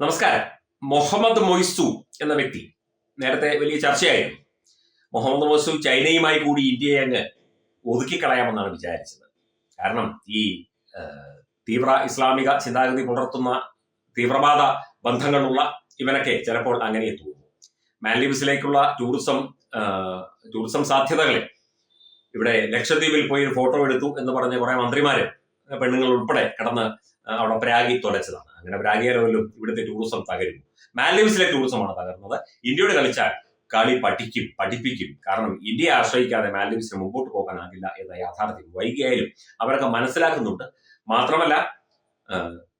നമസ്കാരം. മുഹമ്മദ് മൊയ്സു എന്ന വ്യക്തി. നേരത്തെ വലിയ ചർച്ചയായിരുന്നു. മുഹമ്മദ് മൊയ്സു ചൈനയുമായി കൂടി ഇന്ത്യയെ അങ്ങ് ഒതുക്കിക്കളയാമെന്നാണ് വിചാരിച്ചത്. കാരണം ഈ തീവ്ര ഇസ്ലാമിക ചിന്താഗതി പുലർത്തുന്ന തീവ്രവാദ ബന്ധങ്ങളുള്ള ഇവനൊക്കെ ചിലപ്പോൾ അങ്ങനെ തോന്നുന്നു മാലിവ്സിലേക്കുള്ള ടൂറിസം ടൂറിസം സാധ്യതകളെ ഇവിടെ ലക്ഷദ്വീപിൽ പോയി ഒരു ഫോട്ടോ എടുത്തു എന്ന് പറഞ്ഞ കുറെ മന്ത്രിമാര് പെണ്ണുങ്ങൾ ഉൾപ്പെടെ കടന്ന് അവിടെ പ്രാഗി തുലച്ചതാണ് അങ്ങനെ പ്രാഗിയാലോലും ഇവിടുത്തെ ടൂറിസം തകരുന്നു. മാലീവ്സിലെ ടൂറിസമാണ് തകർന്നത്. ഇന്ത്യയോട് കളിച്ചാൽ കളി പഠിക്കും പഠിപ്പിക്കും. കാരണം ഇന്ത്യയെ ആശ്രയിക്കാതെ മാലീവ്സിന് മുമ്പോട്ട് പോകാനാകില്ല എന്ന യാഥാർത്ഥ്യം വൈകിയായാലും അവരൊക്കെ മനസ്സിലാക്കുന്നുണ്ട്. മാത്രമല്ല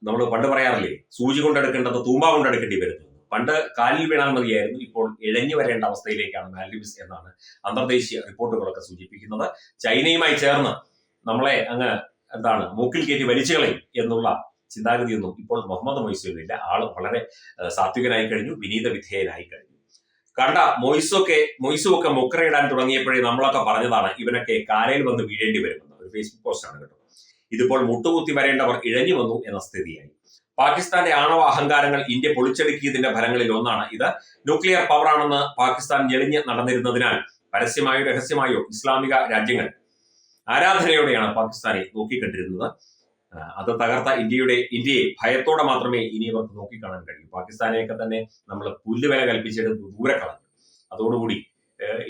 നമ്മൾ പണ്ട് പറയാറില്ലേ സൂചി കൊണ്ടെടുക്കേണ്ടത് തൂമ്പ കൊണ്ടെടുക്കേണ്ടി വരുന്നു. പണ്ട് കാലിൽ വീണാൽ മതിയായിരുന്നു. ഇപ്പോൾ ഇഴഞ്ഞു വരേണ്ട അവസ്ഥയിലേക്കാണ് മാലീവ്സ് എന്നാണ് അന്തർദേശീയ റിപ്പോർട്ടുകളൊക്കെ സൂചിപ്പിക്കുന്നത്. ചൈനയുമായി ചേർന്ന് നമ്മളെ അങ്ങ് എന്താണ് മൂക്കിൽ കയറ്റി വലിച്ചു കളയും എന്നുള്ള ചിന്താഗതിയൊന്നും ഇപ്പോൾ മുഹമ്മദ് മൊയ്സുവിനില്ല ആൾ വളരെ സാത്വികനായി കഴിഞ്ഞു വിനീത വിധേയനായി കഴിഞ്ഞു. കണ്ട മൊയ്സൊക്കെ മൊയ്സുമൊക്കെ മുക്കറയിടാൻ തുടങ്ങിയപ്പോഴേ നമ്മളൊക്കെ പറഞ്ഞതാണ് ഇവനൊക്കെ കാലയിൽ വന്ന് വീഴേണ്ടി വരുമെന്ന്. ഒരു ഫേസ്ബുക്ക് പോസ്റ്റാണ് കേട്ടോ. ഇതിപ്പോൾ മുട്ടുകുത്തി വരേണ്ടവർ ഇഴഞ്ഞു വന്നു എന്ന സ്ഥിതിയായി. പാകിസ്ഥാന്റെ ആണവ അഹങ്കാരങ്ങൾ ഇന്ത്യ പൊളിച്ചടുക്കിയതിന്റെ ഫലങ്ങളിൽ ഒന്നാണ് ഇത്. ന്യൂക്ലിയർ പവറാണെന്ന് പാകിസ്ഥാൻ ഞെളിഞ്ഞ് നടന്നിരുന്നതിനാൽ പരസ്യമായോ രഹസ്യമായോ ഇസ്ലാമിക രാജ്യങ്ങൾ ആരാധനയോടെയാണ് പാകിസ്ഥാനെ നോക്കിക്കണ്ടിരുന്നത്. അത് തകർത്ത ഇന്ത്യയുടെ ഇന്ത്യയെ ഭയത്തോടെ മാത്രമേ ഇനി അവർക്ക് നോക്കിക്കാണാൻ കഴിയൂ. പാകിസ്ഥാനെയൊക്കെ തന്നെ നമ്മൾ പുല്ലുവില കൽപ്പിച്ചെടുത്ത് ദൂരെ കളഞ്ഞു. അതോടുകൂടി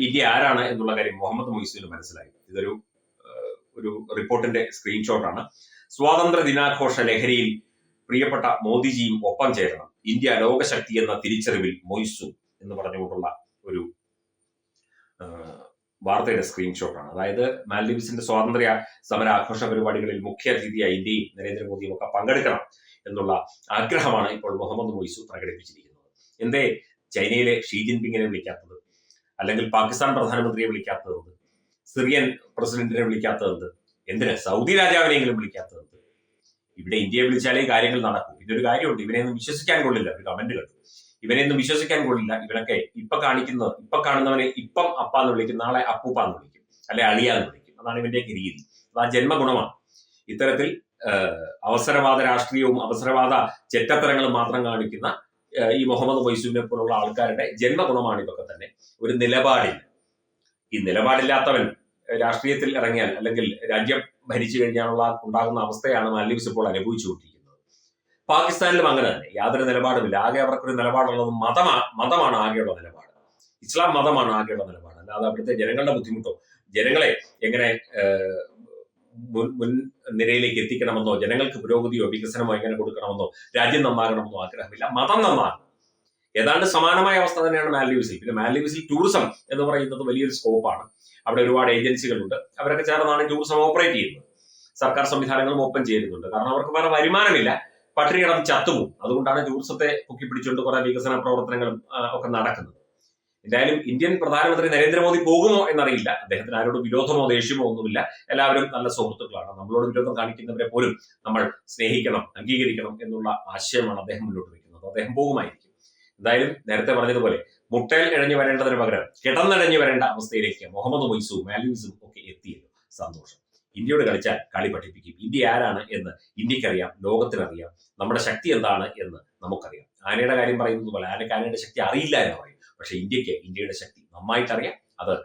ഇന്ത്യ ആരാണ് എന്നുള്ള കാര്യം മുഹമ്മദ് മൊയ്സുവിന് മനസ്സിലായി. ഇതൊരു ഒരു റിപ്പോർട്ടിന്റെ സ്ക്രീൻഷോട്ടാണ്. സ്വാതന്ത്ര്യ ദിനാഘോഷ ലഹരിയിൽ പ്രിയപ്പെട്ട മോദിജിയും ഒപ്പം ചേരണം. ഇന്ത്യ ലോകശക്തി എന്ന തിരിച്ചറിവിൽ മൊയ്സു എന്ന് പറഞ്ഞുകൊണ്ടുള്ള വാർത്തയുടെ സ്ക്രീൻഷോട്ടാണ് അതായത് മാൽഡീവ്സിന്റെ സ്വാതന്ത്ര്യ സമര ആഘോഷ പരിപാടികളിൽ മുഖ്യ അതിഥിയായി ഇന്ത്യയും നരേന്ദ്രമോദിയും ഒക്കെ പങ്കെടുക്കണം എന്നുള്ള ആഗ്രഹമാണ് ഇപ്പോൾ മുഹമ്മദ് മൊയ്സു പ്രകടിപ്പിച്ചിരിക്കുന്നത്. എന്തേ? ചൈനയിലെ ഷീ ജിൻപിങ്ങിനെ വിളിക്കാത്തത് അല്ലെങ്കിൽ പാകിസ്ഥാൻ പ്രധാനമന്ത്രിയെ വിളിക്കാത്തത് സിറിയൻ പ്രസിഡന്റിനെ വിളിക്കാത്തത് എന്തിന്? സൗദി രാജാവിനെങ്കിലും വിളിക്കാത്തത് ഇവിടെ ഇന്ത്യയെ വിളിച്ചാലേ കാര്യങ്ങൾ നടക്കൂ. ഇതൊരു കാര്യമുണ്ട്. ഇവനെയൊന്നും വിശ്വസിക്കാൻ കൊള്ളില്ല. ഒരു കമന്റ് കണ്ടു. ഇവനെയൊന്നും വിശ്വസിക്കാൻ കൊള്ളില്ല. ഇവനൊക്കെ ഇപ്പൊ കാണിക്കുന്നത് ഇപ്പൊ കാണുന്നവനെ ഇപ്പം അപ്പ എന്ന് വിളിക്കും നാളെ അപ്പൂപ്പ എന്ന് വിളിക്കും അല്ലെ അളിയ എന്ന് വിളിക്കും. അതാണ് ഇവന്റെ രീതി. ആ ജന്മഗുണമാണ്. ഇത്തരത്തിൽ അവസരവാദ രാഷ്ട്രീയവും അവസരവാദ ചെറ്റത്തരങ്ങളും മാത്രം കാണിക്കുന്ന ഈ മുഹമ്മദ് മൊയ്സുവിനെ പോലുള്ള ആൾക്കാരുടെ ജന്മഗുണമാണ് ഇതൊക്കെ തന്നെ. ഒരു നിലപാടില്ല. ഈ നിലപാടില്ലാത്തവൻ രാഷ്ട്രീയത്തിൽ ഇറങ്ങിയാൽ അല്ലെങ്കിൽ രാജ്യം ഭരിച്ചു കഴിഞ്ഞാലുള്ള ഉണ്ടാകുന്ന അവസ്ഥയാണ് മാലിവ്സ് ഇപ്പോൾ അനുഭവിച്ചുകൊണ്ടിരിക്കുന്നത്. പാകിസ്ഥാനിലും അങ്ങനെ തന്നെ. യാതൊരു നിലപാടുമില്ല. ആകെ അവർക്കൊരു നിലപാടുള്ളത് മതമാ മതമാണ് ആകെയുള്ള നിലപാട്. ഇസ്ലാം മതമാണ് ആകെയുള്ള നിലപാട്. അല്ലാതെ അവിടുത്തെ ജനങ്ങളുടെ ബുദ്ധിമുട്ടോ ജനങ്ങളെ എങ്ങനെ മുൻ നിരയിലേക്ക് എത്തിക്കണമെന്നോ ജനങ്ങൾക്ക് പുരോഗതിയോ വികസനമോ എങ്ങനെ കൊടുക്കണമെന്നോ രാജ്യം നന്നാകണമെന്നോ ആഗ്രഹമില്ല. മതം നന്നാകണം. ഏതാണ്ട് സമാനമായ അവസ്ഥ തന്നെയാണ് മാലിവ്സിൽ പിന്നെ മാലിവ്സിൽ ടൂറിസം എന്ന് പറയുന്നത് വലിയൊരു സ്കോപ്പാണ്. അവിടെ ഒരുപാട് ഏജൻസികളുണ്ട്. അവരൊക്കെ ചേർന്നാണ് ടൂറിസം ഓപ്പറേറ്റ് ചെയ്യുന്നത്. സർക്കാർ സംവിധാനങ്ങളും ഓപ്പൺ ചെയ്യുന്നുണ്ട്. കാരണം അവർക്ക് വേറെ വരുമാനമില്ല. പട്ടിണി കിടന്ന് ചത്തുപോകും. അതുകൊണ്ടാണ് ടൂറിസത്തെ പൊക്കിപ്പിടിച്ചുകൊണ്ട് കുറെ വികസന പ്രവർത്തനങ്ങളും ഒക്കെ നടക്കുന്നത്. എന്തായാലും ഇന്ത്യൻ പ്രധാനമന്ത്രി നരേന്ദ്രമോദി പോകുമോ എന്നറിയില്ല. അദ്ദേഹത്തിന് ആരോടും വിരോധമോ ദേഷ്യമോ ഒന്നുമില്ല. എല്ലാവരും നല്ല സുഹൃത്തുക്കളാണ്. നമ്മളോട് വിരോധം കാണിക്കുന്നവരെ പോലും നമ്മൾ സ്നേഹിക്കണം അംഗീകരിക്കണം എന്നുള്ള ആശയമാണ് അദ്ദേഹം മുന്നോട്ട് വയ്ക്കുന്നത്. അദ്ദേഹം പോകുമായിരിക്കും. എന്തായാലും നേരത്തെ പറഞ്ഞതുപോലെ മുട്ടയിൽ ഇഴഞ്ഞു വരേണ്ടതിന് പകരം കിടന്നിഴഞ്ഞു വരേണ്ട അവസ്ഥയിലേക്ക് മുഹമ്മദ് മൊയ്സും മാലൂസും ഒക്കെ എത്തിയല്ലോ. സന്തോഷം. ഇന്ത്യയോട് കളിച്ചാൽ കളി പഠിപ്പിക്കും. ഇന്ത്യ ആരാണ് എന്ന് ഇന്ത്യക്കറിയാം ലോകത്തിനറിയാം. നമ്മുടെ ശക്തി എന്താണ് എന്ന് നമുക്കറിയാം. ആനയുടെ കാര്യം പറയുന്നത് പോലെ ആനയ്ക്ക് ആനയുടെ ശക്തി അറിയില്ല എന്ന് പറയും. പക്ഷെ ഇന്ത്യയ്ക്ക് ഇന്ത്യയുടെ ശക്തി നന്നായിട്ടറിയാം. അത്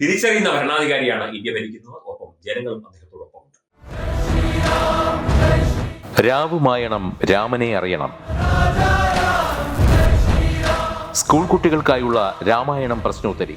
തിരിച്ചറിയുന്ന ഭരണാധികാരിയാണ് ഇന്ത്യ ഭരിക്കുന്നത്. ഒപ്പം ജനങ്ങളും അദ്ദേഹത്തോടൊപ്പം ഉണ്ട്. രാവുമായണം രാമനെ അറിയണം. സ്കൂൾ കുട്ടികൾക്കായുള്ള രാമായണം പ്രശ്നോത്തരി.